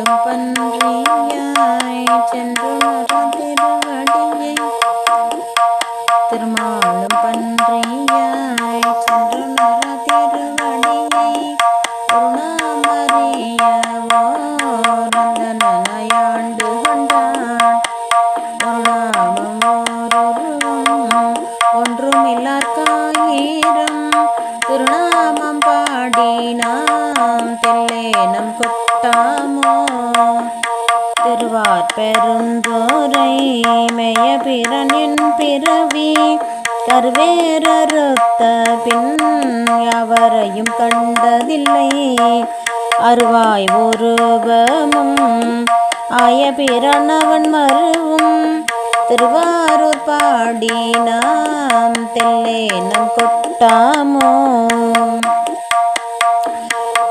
திருமாலும் பன்றியாய் சென்று பிறனின் பிறவி கருவேரறுத்த பின் அவரையும் கண்டதில்லை. அருவாய் ஒருவமும் ஆய பிறனவன் மருவும் திருவாரூர் பாடி நாம் தெல்லே நம் கொட்டாமோ?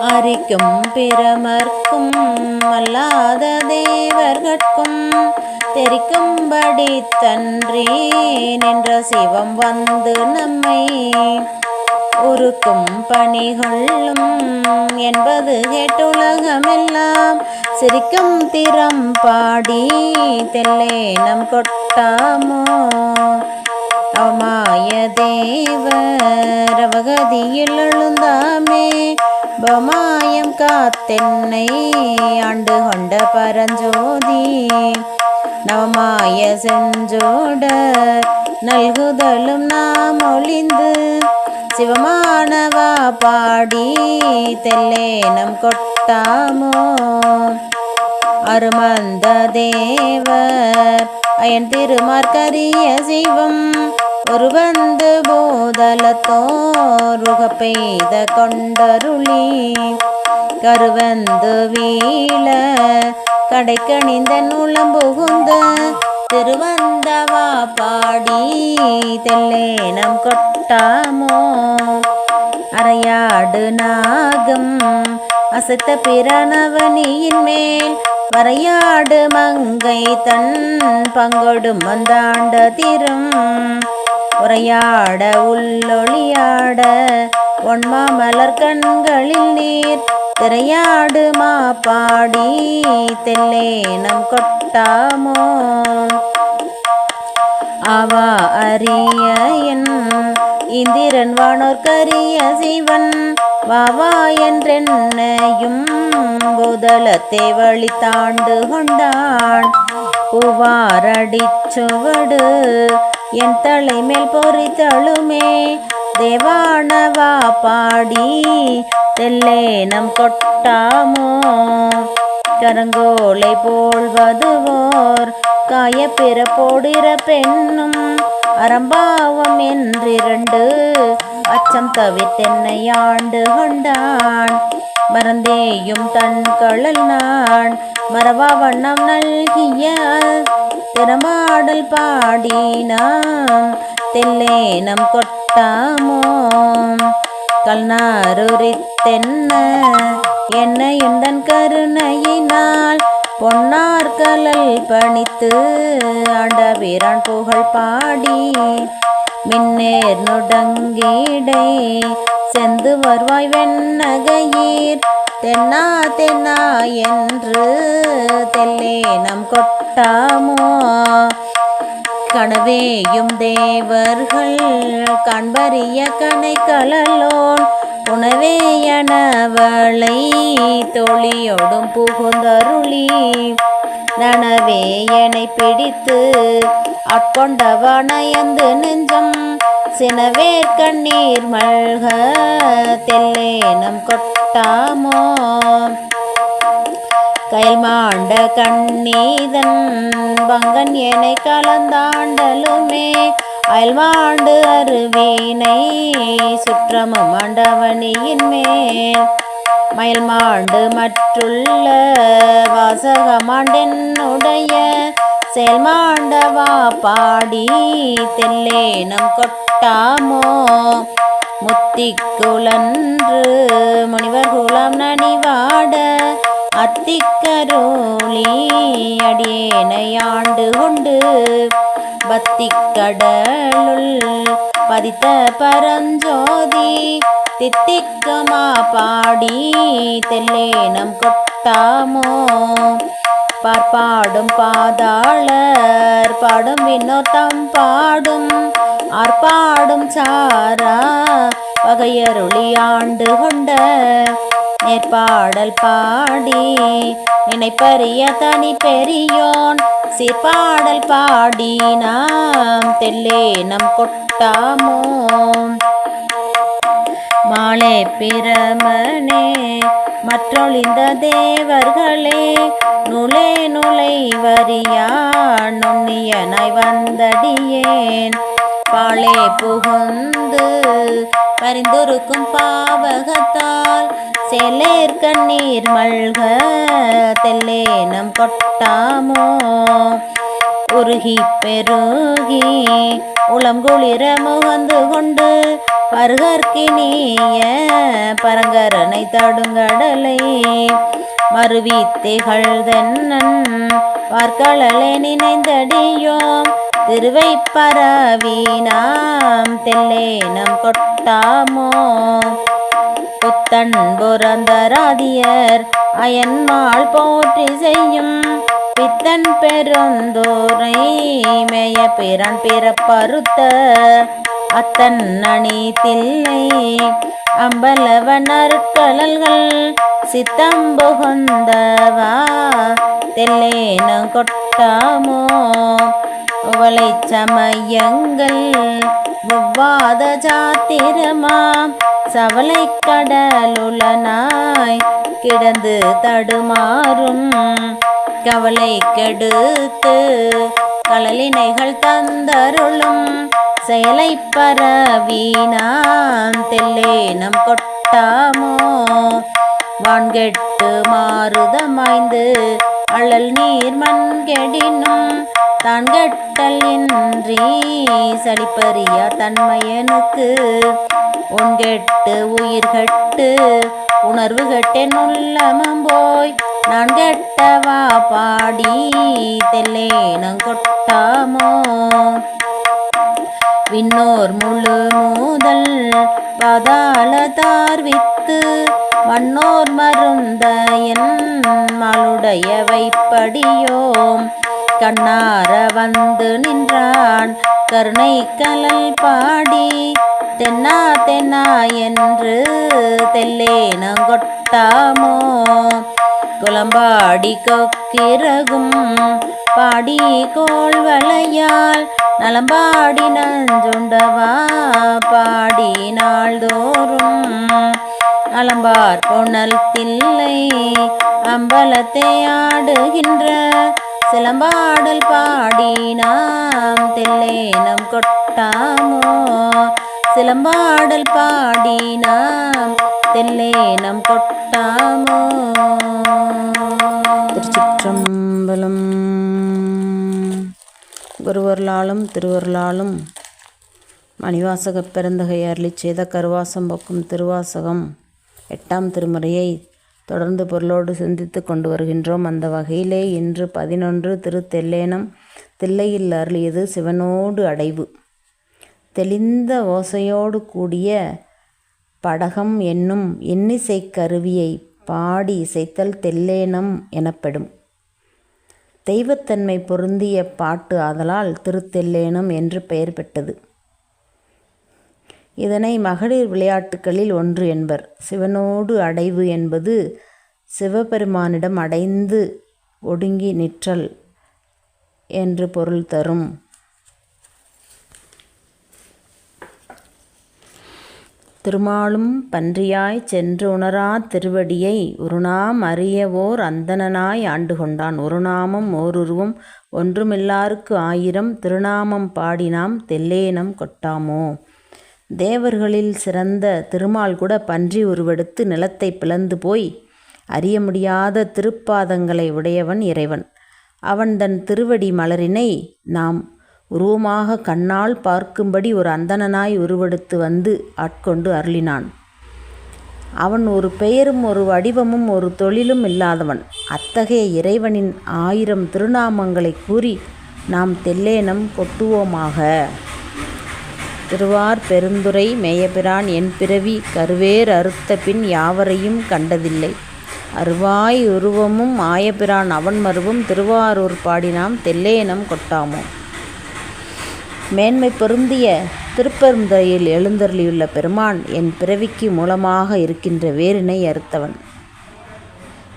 அரிக்கும் பிறமர்க்கும் அல்லாத தேவர்கட்கும் தெரிக்கும்படி தன்றி நின்ற சிவம் வந்து நம்மை உருக்கும் பணிகொள்ளும் என்பது கேட்டுலகமெல்லாம் சிரிக்கும் திறம் பாடி தெல்லே நம் கொட்டாமோ? அவமாய தேவர் அவகதியில் எழுந்தாமே பமாயம் காத்தென்னை ஆண்டு கொண்ட பரஞ்சோதி. நவமாய செஞ்சோடர் நல்குதலும் நாம் ஒளிந்து சிவமானவா பாடி தெல்லே நம் கொட்டாமோ அருமந்த தேவர். அயன் திருமார்கரிய சிவம் ஒரு வந்து போதலத்தோர் பெய்த கொண்டருளி. கருவந்து வீழ கடைக்கணிந்த நூலம் புகுந்த திருவந்தவா பாடி தெல்லேனம் கொட்டாமோ. அரையாடு நாகம் அசத்த பிரணவனியின் மேல் வரையாடு மங்கை தன் பங்கொடும் வந்தாண்ட திரும். உரையாட உள்ளொளியாட ஒன்மா மலர் கண்களில் நீர். திரையாடு மாப்பாடி பாடி தெல்லே நம் கொட்டாமோ. அவா அரிய என் இந்திரன் வானோர்க்கரிய சிவன். வாவா என்றென்னையும் புதலத்தை வழி தாண்டு கொண்டான். பூவாரடிச்சுவடு என் தலைமேல் பொறித்தழுமே. தேவானவா பாடி தெல்லே நம் கொட்டாமோ? கரங்கோலை போல்வதுவோர் காய பிறப்போடிற பெண்ணும் அறம்பாவம் என்றிரண்டு அச்சம் தவித்தென்னை ஆண்டு கொண்டான். மறந்தேயும் தன் கழல் நான். மறவா வண்ணம் நல்கிய திறமாடல் பாடினாம் தெல்லேனம் கொட்டாமோ? கல்நாருரித்தென்ன? என்னையுந்தன் கருணையினால் பொன்னார் கலல் பணித்து ஆண்ட வீரான் புகழ் பாடி மின்னேர் நுடங்கீடை செந்து வருவாய் வெண்ணகையீர். தென்னா தென்னா என்று தெல்லே நம் கொட்டாமோ? கனவேயும் தேவர்கள் காண்பறிய கனை கலலோன் உணவேயனவளை தோழியோடும் புகுந்தருளி. நனவே என்னை பிடித்து ஆட்கொண்டவனயந்து நெஞ்சம் சினவேர் கண்ணீர் மழ்க தெல்லேனம் கொட்டாமோ. கயல் மாண்ட கண்ணீதன் பங்கன் எனை கலந்தாண்டலுமே. அயல்வாண்டு அருவினை சுற்றமும் ஆண்டவனியின் மேல். மயில் மாண்டு மற்றுள்ள வாசகமாண்டென்னுடைய செயல்மாண்டவா பாடி தெல்லேனம் கொட்டாமோ? முத்திக்குலன்று முனிவர் குலம் நனிவாட அத்திக்கரோளி அடியேனையாண்டு கொண்டு பத்தி பதித்த பரஞ்சோதி தித்திக்கமா பாடி தெல்லேனம் கொட்டாமோ? பார்ப்பாடும் பாதாளர் பாடும் விண்ணோத்தம் பாடும் ஆர்ப்பாடும் சாரா வகையருளி ஆண்டு கொண்ட நேர்பாடல் பாடி நினைப்பறிய தனி பெரியோன். சிற்பாடல் பாடி நாம் தெல்லே நம் கொட்டாமோ. மாலே பிரமனே மற்றொழிந்த தேவர்களே நுழே நுழைவரியா நுண்ணியனாய் வந்தடியேன். பாலே புகுந்து பரிந்துருக்கும் பாவகத்தால் செலேர் கண்ணீர் மல்க தெல்லேனம் கொட்டாமோ? உருகி பெருகி உளம் குளிர முகந்து கொண்டு பருகற்கினிய பரங்கரனை தடுங்கடலை மறுவி திகழ்தென்னன் வார்கழலை நினைந்தடியோம். திருவை பரவி நாம் தெல்லேனம் கொட்டாமோ. புத்தன் புரந்தராதியர் அயன்மாள் போற்றி செய்யும். பித்தன் பெருந்தோரை மேய பிறன் பிறப்பறுத்த அத்தன் அணி தில்லை அம்பலவன் அருட்கழல்கள் சித்தம்புகுந்தவா தெல்லேன கொட்டாமோ? உவளை சமயங்கள் ஒவ்வாத ஜாத்திரமா சவலை கடலுளனாய் கிடந்து தடுமாறும் கவலை கெடுத்து கலலினைகள் தந்தருளும் செயலை பரவீனாம் தெல்லேனம் கொட்டாமோ? வான்கெட்டு மாறுதமாய்ந்து அழல் நீர் மண்கெடினும் தான் கெட்டல் இன்றி சளிப்பறியா தன்மையனுக்கு உன்கெட்டு உயிர் கெட்டு உணர்வு கெட்டேன் உள்ளமம் போய் நான் கெட்டவா பாடி தெல்லேனம் கொட்டாமோ? விண்ணோர் முழு மூதல் பதால தார்வித்து மண்ணோர் மருந்த என் மலுடைய வைப்படியோம். கண்ணார வந்து நின்றான். கருணை கலல் பாடி தென்னா தென்னா என்று தெல்லேனங்கொட்டாமோ? குளம்பாடி கொக்கிறகும் பாடி கோள் வளையால் நலம்பாடி நஞ்சுண்டவா? பாடி நாள்தோறும் நலம்பார் பொன்னல் தில்லை அம்பலத்தை ஆடுகின்ற சிலம்பாடல் பாடி நாம் தில்லேனம் கொட்டாமோ? சிலம்பாடல் பாடி நாம் தெல்லேனம் கொட்டாமோ? திருச்சிற்றம்பலம். குருவர்களாலும் திருவருளாலும் மணிவாசகப் பெருந்தகை அருளி செய்த கருவாசம் போக்கும் திருவாசகம் எட்டாம் திருமுறையை தொடர்ந்து பொருளோடு சிந்தித்து கொண்டு வருகின்றோம். அந்த வகையிலே இன்று பதினொன்று திருத்தெல்லேனம் தில்லையில் அருளியது சிவனோடு அடைவு. தெளிந்த ஓசையோடு கூடிய படகம் என்னும் எண்ணிசை கருவியை பாடி இசைத்தல் தெல்லேனம் எனப்படும். தெய்வத்தன்மை பொருந்திய பாட்டு ஆதலால் திருத்தெல்லேனம் என்று பெயர் பெற்றது. இதனை மகளிர் விளையாட்டுகளில் ஒன்று என்பர். சிவனோடு அடைவு என்பது சிவபெருமானிடம் அடைந்து ஒடுங்கி நிற்றல் என்று பொருள் தரும். திருமாலும் பன்றியாய் சென்று உணரா திருவடியை உருநாம் அறியவோர் அந்தணனாய் ஆண்டு கொண்டான். உருநாமம் ஓருருவம் ஒன்றுமில்லாருக்கு ஆயிரம் திருநாமம் பாடினாம். தெல்லேனம் கொட்டாமோ? தேவர்களில் சிறந்த திருமால் கூட பன்றி உருவெடுத்து நிலத்தை பிளந்து போய் அறிய முடியாத திருப்பாதங்களை உடையவன் இறைவன். அவன் தன் திருவடி மலரினை நாம் உருவமாக கண்ணால் பார்க்கும்படி ஒரு அந்தணனாய் உருவெடுத்து வந்து ஆட்கொண்டு அருளினான். அவன் ஒரு பெயரும் ஒரு வடிவமும் ஒரு தொழிலும் இல்லாதவன். அத்தகைய இறைவனின் ஆயிரம் திருநாமங்களை கூறி நாம் தெல்லேனம் கொட்டுவோமாக. திருவார் பெருந்துறை மேயபிரான் என் பிறவி கருவேர் அறுத்த பின் யாவரையும் கண்டதில்லை. அருவாய் உருவமும் ஆயபிரான் அவன் மருவும் திருவாரூர் பாடினாம் தெல்லேனம் கொட்டாமோ. மேன்மை பொருந்திய திருப்பெருந்துறையில் எழுந்தருளியுள்ள பெருமான் என் பிறவிக்கு மூலமாக இருக்கின்ற வேரினை அறுத்தவன்.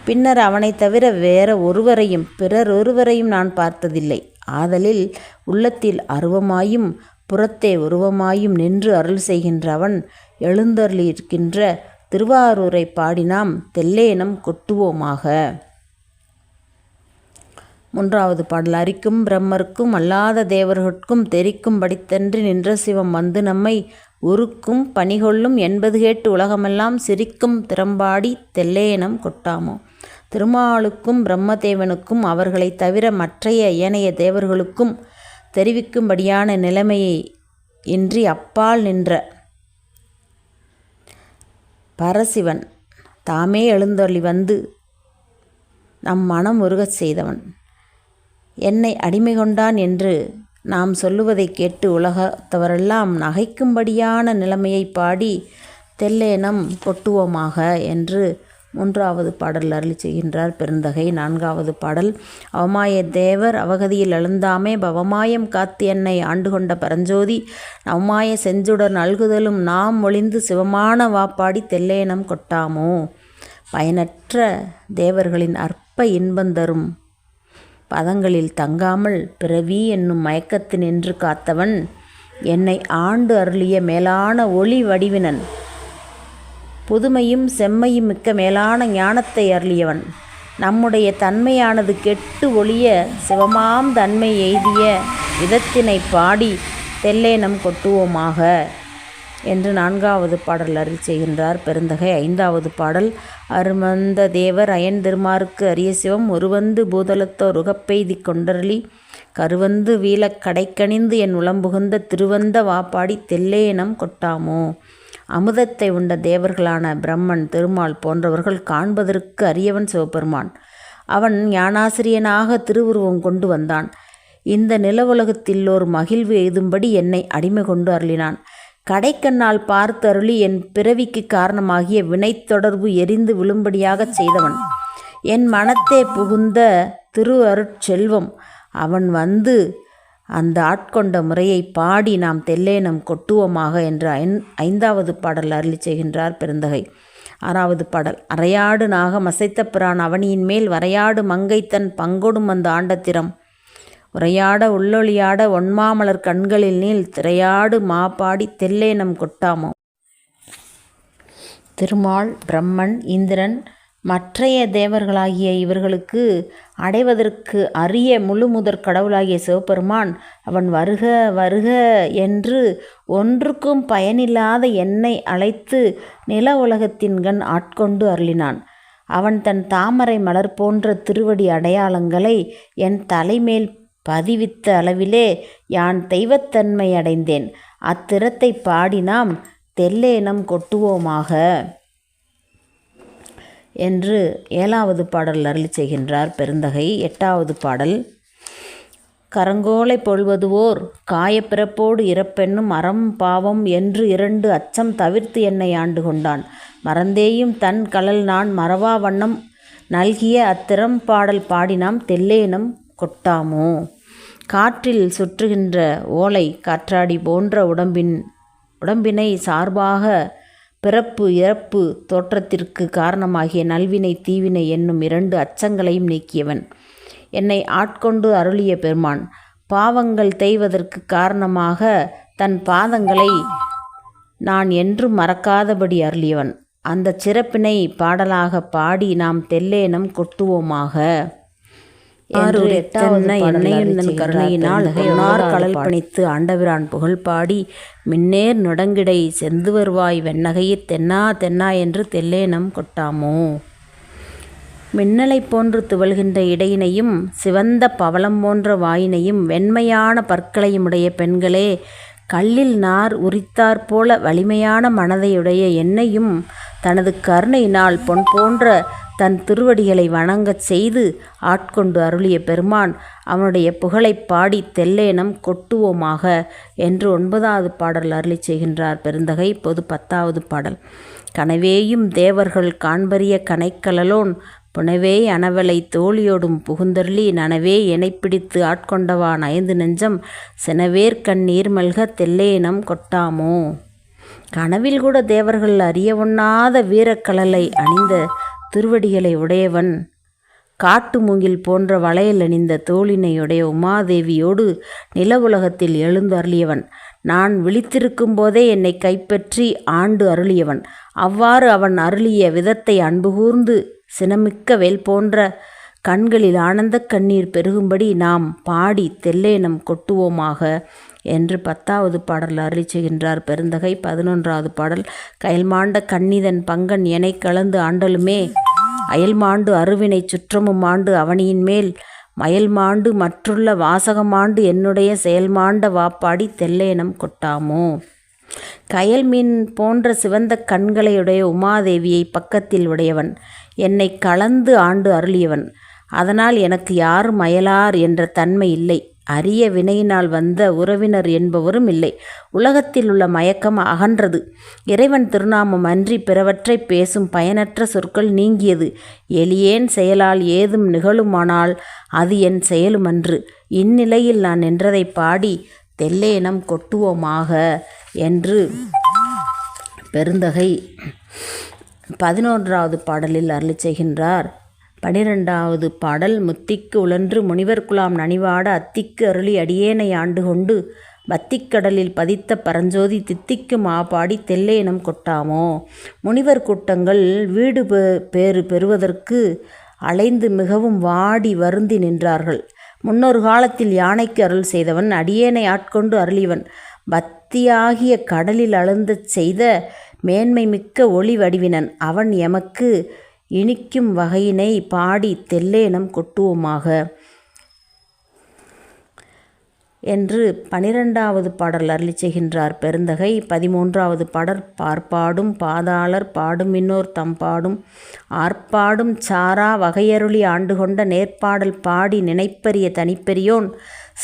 பின்னர் அவனைத் தவிர வேற ஒருவரையும் பிறர் ஒருவரையும் நான் பார்த்ததில்லை. ஆதலில் உள்ளத்தில் அருவமாயும் புறத்தே உருவமாயும் நின்று அருள் செய்கின்ற அவன் எழுந்தருளியிருக்கின்ற திருவாரூரை பாடினாம் தெல்லேனம் கொட்டுவோமாக. மூன்றாவது பாடல் அரிக்கும் பிரம்மருக்கும் அல்லாத தேவர்கட்கும் தெரிக்கும் படித்தன்று நின்ற சிவம் வந்து நம்மை உருக்கும் பணிகொள்ளும் என்பது கேட்டு உலகமெல்லாம் சிரிக்கும் திறம்பாடி தெல்லேனம் கொட்டாமோ? திருமாலுக்கும் பிரம்மதேவனுக்கும் அவர்களைத் தவிர மற்றைய ஏனைய தேவர்களுக்கும் தெரிவிக்கும்படியான நிலைமையை இன்றி அப்பால் நின்ற பரசிவன் தாமே எழுந்தொழி வந்து நம் மனம் உருகச் செய்தவன். என்னை அடிமை கொண்டான் என்று நாம் சொல்லுவதை கேட்டு உலகத்தவரெல்லாம் நகைக்கும்படியான நிலைமையை பாடி தெல்லேனம் கொட்டுவோமாக என்று மூன்றாவது பாடல் அருளி செய்கின்றார் பெருந்தகை. நான்காவது பாடல் அவமாய தேவர் அவகதியில் எழுந்தாமே பவமாயம் காத்து என்னை ஆண்டு கொண்ட பரஞ்சோதி. நவமாய செஞ்சுடர் நல்குதலும் நாம் ஒளிந்து சிவமான வாப்பாடி தெல்லேனம் கொட்டாமோ? பயனற்ற தேவர்களின் அற்ப இன்பந்தரும் பதங்களில் தங்காமல் பிறவி என்னும் மயக்கத்தினின்று காத்தவன் என்னை ஆண்டு அருளிய மேலான ஒளி வடிவினன். புதுமையும் செம்மையும் மிக்க மேலான ஞானத்தை அருளியவன். நம்முடைய தன்மையானது கெட்டு ஒளிய சிவமாம் தன்மை எய்திய விதத்தினை பாடி தெல்லேனம் கொட்டுவோமாக என்று நான்காவது பாடல் அருள் செய்கின்றார். பெருந்தகை ஐந்தாவது பாடல் அருமந்த தேவர் அயன் திருமாருக்கு அரிய சிவம் ஒருவந்து பூதலத்தோர் உகப்பெய்தி கொண்டரளி. கருவந்து வீலக் கடைக்கணிந்து என் உளம்புகுந்த திருவந்த வாப்பாடி தெல்லேனம் கொட்டாமோ? அமுதத்தை உண்ட தேவர்களான பிரம்மன் திருமால் போன்றவர்கள் காண்பதற்கு அரியவன் சிவபெருமான். அவன் ஞானாசிரியனாக திருவுருவம் கொண்டு வந்தான். இந்த நிலவுலகத்தில் ஒரு மகிழ்வு எய்தும்படி என்னை அடிமை கொண்டு அருளினான். கடைக்கண்ணால் பார்த்து அருளி என் பிறவிக்கு காரணமாகிய வினை தொடர்பு எரிந்து விழும்படியாகச் செய்தவன். என் மனத்தே புகுந்த திரு அருட்செல்வம் அவன் வந்து அந்த ஆட்கொண்ட முறையை பாடி நாம் தெல்லேனம் கொட்டுவோமாக என்று ஐந் ஐந்தாவது பாடல் அருளி செய்கின்றார் பெருந்தகை. ஆறாவது பாடல் அரையாடு நாகம் அசைத்த பிரான் அவனியின் மேல் வரையாடு மங்கை தன் பங்கொடும் அந்த ஆண்டத்திரம். உரையாட உள்ளொளியாட ஒன்மாமலர் கண்களில் நீள் திரையாடு மாப்பாடி தெல்லேனம் கொட்டாமோ. திருமால் பிரம்மன் இந்திரன் மற்றைய தேவர்களாகிய இவர்களுக்கு அடைவதற்கு அரிய முழுமுதற் கடவுளாகிய சிவபெருமான் அவன் வருக வருக என்று ஒன்றுக்கும் பயனில்லாத என்னை அழைத்து நில உலகத்தின்கண் ஆட்கொண்டு அருளினான். அவன் தன் தாமரை மலர் போன்ற திருவடி அடையாளங்களை என் தலைமேல் பதிவித்த அளவிலே யான் தெய்வத்தன்மை அடைந்தேன். அத்திறத்தை பாடி நாம் தெல்லேனம் கொட்டுவோமாக. என்று ஏழாவது பாடல் அருளி செய்கின்றார் பெருந்தகை. எட்டாவது பாடல் கரங்கோலை பொழுவதுவோர் காயப்பிறப்போடு இறப்பென்னும் அறம் பாவம் என்று இரண்டு அச்சம் தவிர்த்து என்னை ஆண்டு கொண்டான். மறந்தேயும் தன் கலல் நான் மறவா வண்ணம் நல்கிய அத்திறம் பாடல் பாடினாம் தெல்லேனம் கொட்டாமோ? காற்றில் சுற்றுகின்ற ஓலை காற்றாடி போன்ற உடம்பின் உடம்பினை சார்பாக பிறப்பு இறப்பு தோற்றத்திற்கு காரணமாகிய நல்வினை தீவினை என்னும் இரண்டு அச்சங்களையும் நீக்கியவன். என்னை ஆட்கொண்டு அருளிய பெருமான் பாவங்கள் தேய்வதற்கு காரணமாக தன் பாதங்களை நான் என்றும் மறக்காதபடி அருளியவன். அந்த சிறப்பினை பாடலாக பாடி நாம் தெல்லேனம் கொட்டுவோமாக. என்னையும் தன் கருணையினால் உணார் கடல் பணித்து ஆண்டவிரான் புகழ் பாடி மின்னேர் நுடங்கிடை செந்து வருவாய் வெண்ணகையிற் தென்னா தென்னா என்று தெல்லேனம் கொட்டாமோ? மின்னலைப் போன்று துவள்கின்ற இடையினையும் சிவந்த பவளம் போன்ற வாயினையும் வெண்மையான பற்களையும் உடைய பெண்களே கல்லில் நார் உரித்தாற் போல வலிமையான மனதையுடைய என்னையும் தனது கருணையினால் பொன் போன்ற தன் திருவடிகளை வணங்கச் செய்து ஆட்கொண்டு அருளிய பெருமான் அவனுடைய புகழைப் பாடி தெல்லேனம் கொட்டுவோமாக என்று ஒன்பதாவது பாடல் அருளி செய்கின்றார் பெருந்தகை. பொது பத்தாவது பாடல். கனவேயும் தேவர்கள் காண்பறிய கனைக்கலலோன் புனவே அனவலை தோழியோடும் புகுந்தருளி நனவே எனைப்பிடித்து ஆட்கொண்டவான் ஐந்து நெஞ்சம் செனவேர் கண்ணீர் மல்க தெல்லேனம் கொட்டாமோ? கனவில் கூட தேவர்கள் அறிய ஒண்ணாத வீரக்கலலை அணிந்த திருவடிகளை உடையவன் காட்டு மூங்கில் போன்ற வளையல் அணிந்த தோளினையுடைய உமாதேவியோடு நில உலகத்தில் எழுந்து அருளியவன். நான் விழித்திருக்கும் போதே என்னை கைப்பற்றி ஆண்டு அருளியவன். அவ்வாறு அவன் அருளிய விதத்தை அன்புகூர்ந்து சினமிக்க வேல் போன்ற கண்களில் ஆனந்த கண்ணீர் பெருகும்படி நாம் பாடி தெல்லேனம் கொட்டுவோமாக. என்று பத்தாவது பாடல் அருளி செய்கின்றார். பெருந்தகை பதினொன்றாவது பாடல் கயல்மாண்ட கண்ணிதன் பங்கன் எனை கலந்து ஆண்டலுமே. அயல்மாண்டு அருவினை சுற்றமும் ஆண்டு அவனியின் மேல். மயல்மாண்டு மற்றுள்ள வாசகமாண்டு என்னுடைய செயல்மாண்ட வாப்பாடி தெல்லேனம் கொட்டாமோ. கயல் மீன் போன்ற சிவந்த கண்களையுடைய உமாதேவியை பக்கத்தில் உடையவன். என்னை கலந்து ஆண்டு அருளியவன். அதனால் எனக்கு யாரும் அயலார் என்ற தன்மை இல்லை. அரிய வினையினால் வந்த உறவினர் என்பவரும் இல்லை. உலகத்தில் உள்ள மயக்கம் அகன்றது. இறைவன் திருநாமம் அன்றி பிறவற்றை பேசும் பயனற்ற சொற்கள் நீங்கியது. எளியேன் செயலால் ஏதும் நிகழுமானால் அது என் செயலுமன்று. இந்நிலையில் நான் நின்றதை பாடி தெல்லேனம் கொட்டுவோமாக என்று. பெருந்தகை பதினொன்றாவது பாடலில் அருளி செய்கின்றார். பனிரெண்டாவது பாடல் முத்திக்கு உழன்று முனிவர் குலாம் நனிவாட அத்திக்கு அருளி அடியேனை ஆண்டு கொண்டு பத்திக்கடலில் பதித்த பரஞ்சோதி தித்திக்கு மாபாடி தெல்லேனம் கொட்டாமோ? முனிவர் கூட்டங்கள் வீடு பேறு பெறுவதற்கு அலைந்து மிகவும் வாடி வருந்தி நின்றார்கள். முன்னொரு காலத்தில் யானைக்கு அருள் செய்தவன் அடியேனை ஆட்கொண்டு அருளிவன் பத்தியாகிய கடலில் அழுந்தச் செய்த மேன்மை மிக்க ஒளி வடிவினன். அவன் எமக்கு இனிக்கும் வகையினை பாடி தெல்லேனம் கொட்டுவோமாக. என்று பனிரெண்டாவது பாடல் அருளி செய்கின்றார் பெருந்தகை. பதிமூன்றாவது பாடல் பார்ப்பாடும் பாதாளர் பாடும் இன்னோர் தம்பாடும். ஆர்ப்பாடும் சாரா வகையருளி ஆண்டு கொண்ட நேர்ப்பாடல் பாடி நினைப்பரிய தனிப்பெரியோன்.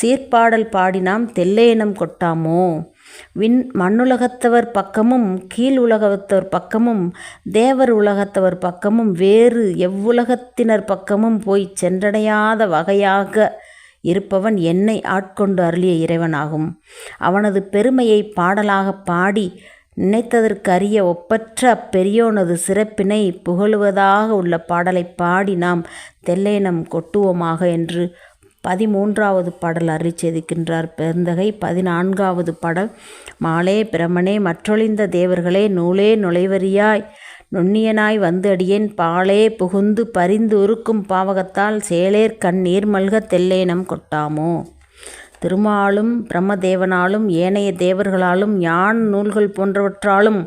சீர்ப்பாடல் பாடினாம் தெல்லேனம் கொட்டாமோ? விண் மண்ணுலகத்தவர் பக்கமும் கீழ் உலகத்தவர் பக்கமும் தேவர் உலகத்தவர் பக்கமும் வேறு எவ்வுலகத்தினர் பக்கமும் போய் சென்றடையாத வகையாக இருப்பவன் என்னை ஆட்கொண்டு அருளிய இறைவனாகும். அவனது பெருமையை பாடலாக பாடி நினைத்ததற்கரிய ஒப்பற்ற அப்பெரியோனது சிறப்பினை புகழுவதாக உள்ள பாடலை பாடி நாம் தெல்லேனம் கொட்டுவோமாக என்று பதிமூன்றாவது பாடல் அறிச்செதிக்கின்றார் பெருந்தகை பதினான்காவது பாடல் மாலே பிரமனே மற்றொழிந்த தேவர்களே நூலே நுழைவரியாய் நுண்ணியனாய் வந்து அடியேன் பாலே புகுந்து பரிந்து உருக்கும் பாவகத்தால் சேலேர் கண்ணீர் மல்க தெல்லேனம் கொட்டாமோ. திருமாலும் பிரம்மதேவனாலும் ஏனைய தேவர்களாலும் யான் நூல்கள் போன்றவற்றாலும்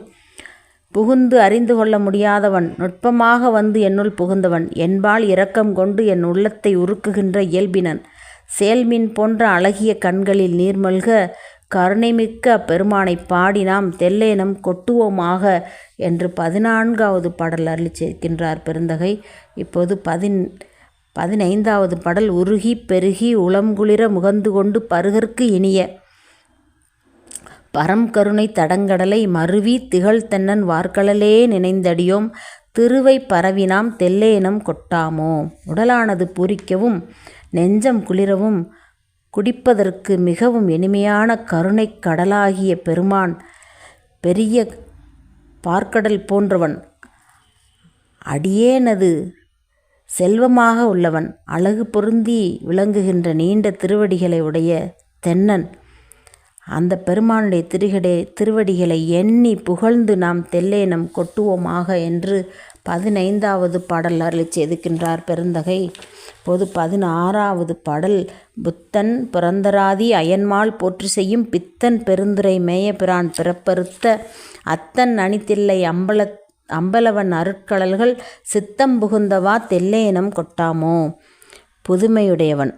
புகுந்து அறிந்து கொள்ள முடியாதவன் நுட்பமாக வந்து என்னுள் புகுந்தவன் என்பால் இரக்கம் கொண்டு என் உள்ளத்தை உருக்குகின்ற இயல்பினன். சேல்மின் போன்ற அழகிய கண்களில் நீர்மல்க கருணைமிக்க அப்பெருமானை பாடி நாம் தெல்லேனம் கொட்டுவோமாக என்று பதினான்காவது பாடல் அருளி சேர்க்கின்றார் பெருந்தகை. இப்போது பதின் பதினைந்தாவது பாடல் உருகி பெருகி உளம்குளிர முகந்து கொண்டு பருகற்கு இனிய பரம்கருணை தடங்கடலை மருவி திகழ் வார்க்கடலே வார்கடலே நினைந்தடியோம். திருவை பரவினாம் தெல்லேனம் கொட்டாமோ? உடலானது பூரிக்கவும் நெஞ்சம் குளிரவும் குடிப்பதற்கு மிகவும் இனிமையான கருணைக் கடலாகிய பெருமான் பெரிய பார்க்கடல் போன்றவன் அடியேனது செல்வமாக உள்ளவன் அழகு பொருந்தி விளங்குகின்ற நீண்ட திருவடிகளை உடைய தென்னன் அந்த பெருமானுடைய திருகடை திருவடிகளை எண்ணி புகழ்ந்து நாம் தெல்லேனம் கொட்டுவோமாக என்று பதினைந்தாவது பாடல் அருளி செதுக்கின்றார் பெருந்தகை. பொது பதினாறாவது பாடல் புத்தன் பிறந்தராதி அயன்மாள் போற்றி செய்யும் பித்தன் பெருந்துரை மேயபிரான் பிறப்பறுத்த அத்தன் அணித்தில்லை அம்பல அம்பலவன் அருட்கடல்கள் சித்தம் புகுந்தவா தெல்லேனம் கொட்டாமோ? புதுமையுடையவன்.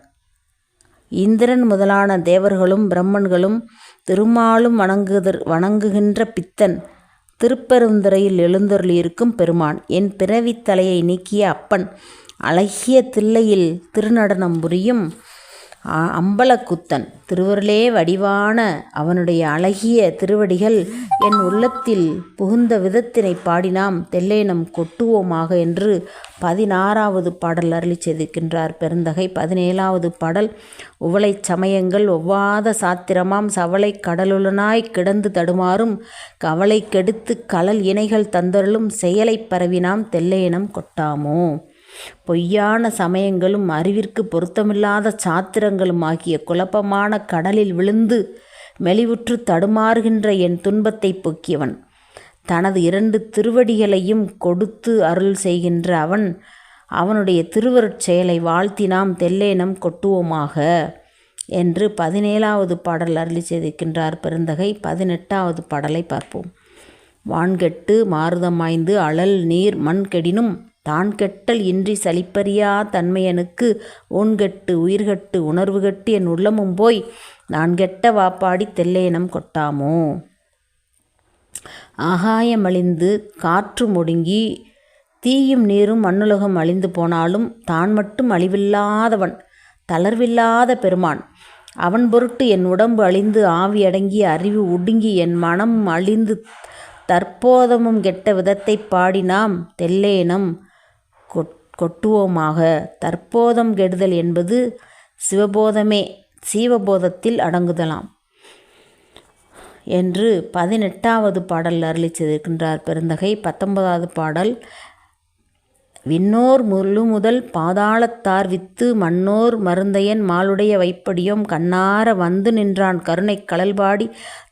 இந்திரன் முதலான தேவர்களும் பிரம்மன்களும் திருமாலும் வணங்குதர் வணங்குகின்ற பித்தன் திருப்பெருந்துறையில் எழுந்தருளியிருக்கும் பெருமான். என் பிறவித்தலையை நீக்கிய அப்பன் அழகிய தில்லையில் திருநடனம் புரியும் அம்பலக்குத்தன் திருவருளே வடிவான அவனுடைய அழகிய திருவடிகள் என் உள்ளத்தில் புகுந்த விதத்தினை பாடினாம் தெல்லேனம் கொட்டுவோமாக என்று பதினாறாவது பாடல் அருளி செய்திருக்கின்றார். பெருந்தகை பதினேழாவது பாடல் உவளைச் சமயங்கள் ஒவ்வாத சாத்திரமாம் சவளை கடலுளனாய் கிடந்து தடுமாறும் கவலை கெடுத்து கலல் இணைகள் தந்தருளும் செயலைப் பரவினாம் தெல்லேனம் கொட்டாமோ? பொய்யான சமயங்களும் அறிவிற்கு பொருத்தமில்லாத சாத்திரங்களும் ஆகிய குழப்பமான கடலில் விழுந்து மெலிவுற்று தடுமாறுகின்ற என் துன்பத்தை போக்கியவன். தனது இரண்டு திருவடிகளையும் கொடுத்து அருள் செய்கின்ற அவன் அவனுடைய திருவருட் செயலை வாழ்த்தினாம் தெல்லேனம் கொட்டுவோமாக என்று பதினேழாவது பாடல் அருளி செய்திருக்கின்றார் பெருந்தகை. பதினெட்டாவது பாடலை பார்ப்போம். வான்கெட்டு மாருதமாய்ந்து அழல் நீர் மண் கெடினும் தான் கெட்டல் இன்றி சலிப்பறியா தன்மையனுக்கு? ஊன்கெட்டு உயிர்கெட்டு உணர்வுகெட்டு என் உள்ளமும் போய் நான் கெட்ட வாப்பாடி தெல்லேனம் கொட்டாமோ? ஆகாயமழிந்து காற்று ஒடுங்கி தீயும் நீரும் மண்ணுலகம் அழிந்து போனாலும் தான் மட்டும் அழிவில்லாதவன் தளர்வில்லாத பெருமான். அவன் பொருட்டு என் உடம்பு அழிந்து ஆவி அடங்கி அறிவு ஒடுங்கி என் மனம் அழிந்து தற்போதமும் கெட்ட விதத்தை பாடினாம் தெல்லேனம். கொட்டுவோமாக. தற்போதம் கெடுதல் என்பது சிவபோதமே சீவபோதத்தில் அடங்குதலாம் என்று பதினெட்டாவது பாடல் அருளி செய்திருக்கின்றார் பெருந்தகை. பத்தொன்பதாவது பாடல் விண்ணோர் முழு முதல் பாதாளத்தார் வித்து மண்ணோர் மருந்தையன் மாலுடைய வைப்படியோம் கண்ணார வந்து நின்றான் கருணை கடல்பாடி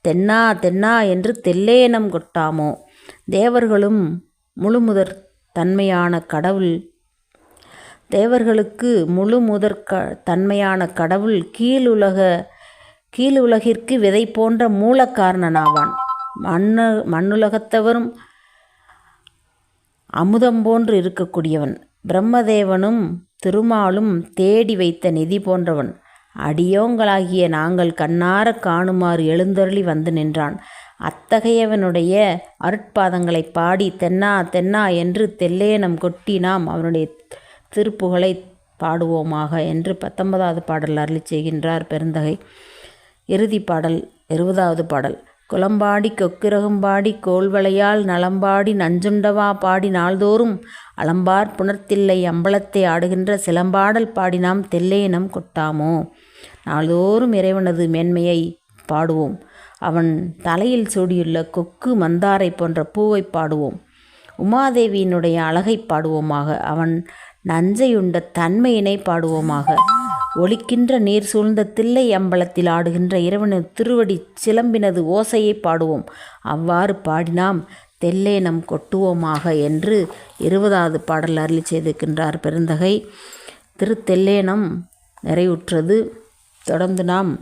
தென்னா தென்னா என்று தெல்லேனம் கொட்டாமோ. தேவர்களும் முழுமுதற் தன்மையான கடவுள் தேவர்களுக்கு முழு முதற் க தன்மையான கடவுள் கீழுலக கீழுலகிற்கு விதை போன்ற மூலக்காரணனாவான். மண்ணு மண்ணுலகத்தவரும் அமுதம் போன்று இருக்கக்கூடியவன். பிரம்மதேவனும் திருமாலும் தேடி வைத்த நிதி போன்றவன். அடியோங்களாகிய நாங்கள் கண்ணார காணுமாறு எழுந்தருளி வந்து நின்றான். அத்தகையவனுடைய அருட்பாதங்களை பாடி தென்னா தென்னா என்று தெல்லேனம் கொட்டி நாம் அவனுடைய திருப்புகழை பாடுவோமாக என்று பத்தொன்பதாவது பாடல் அருளி செய்கின்றார் பெருந்தகை. இறுதி பாடல் இருபதாவது பாடல். குளம்பாடி கொக்கிரகும்பாடி கோல்வளையால் நலம்பாடி நஞ்சுண்டவா பாடி நாள்தோறும் அலம்பார் புணர்த்தில்லை அம்பலத்தை ஆடுகின்ற சிலம்பாடல் பாடினாம் தெல்லேனம் கொட்டாமோ? நாள்தோறும் இறைவனது மேன்மையை பாடுவோம். அவன் தலையில் சூடியுள்ள கொக்கு மந்தாரை போன்ற பூவை பாடுவோம். உமாதேவியினுடைய அழகை பாடுவோமாக. அவன் நஞ்சையுண்ட தன்மையினை பாடுவோமாக. ஒலிக்கின்ற நீர் சூழ்ந்த தில்லை அம்பலத்தில் ஆடுகின்ற இறைவனின் திருவடி சிலம்பினது ஓசையை பாடுவோம். அவ்வாறு பாடினாம் தெல்லேனம் கொட்டுவோமாக என்று இருபதாவது பாடல் அருளி செய்திருக்கின்றார் பெருந்தகை. திருத்தெல்லேனம் நிறைவுற்றது. தொடர்ந்து நாம்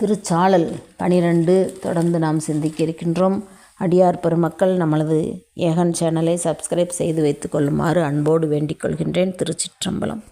திருச்சாளல் பனிரெண்டு தொடர்ந்து நாம் சிந்திக்க இருக்கின்றோம். அடியார் பெருமக்கள் நம்மளது ஏகன் சேனலை சப்ஸ்கிரைப் செய்து வைத்துக் கொள்ளுமாறு அன்போடு வேண்டிக் கொள்கின்றேன். திருச்சிற்றம்பலம்.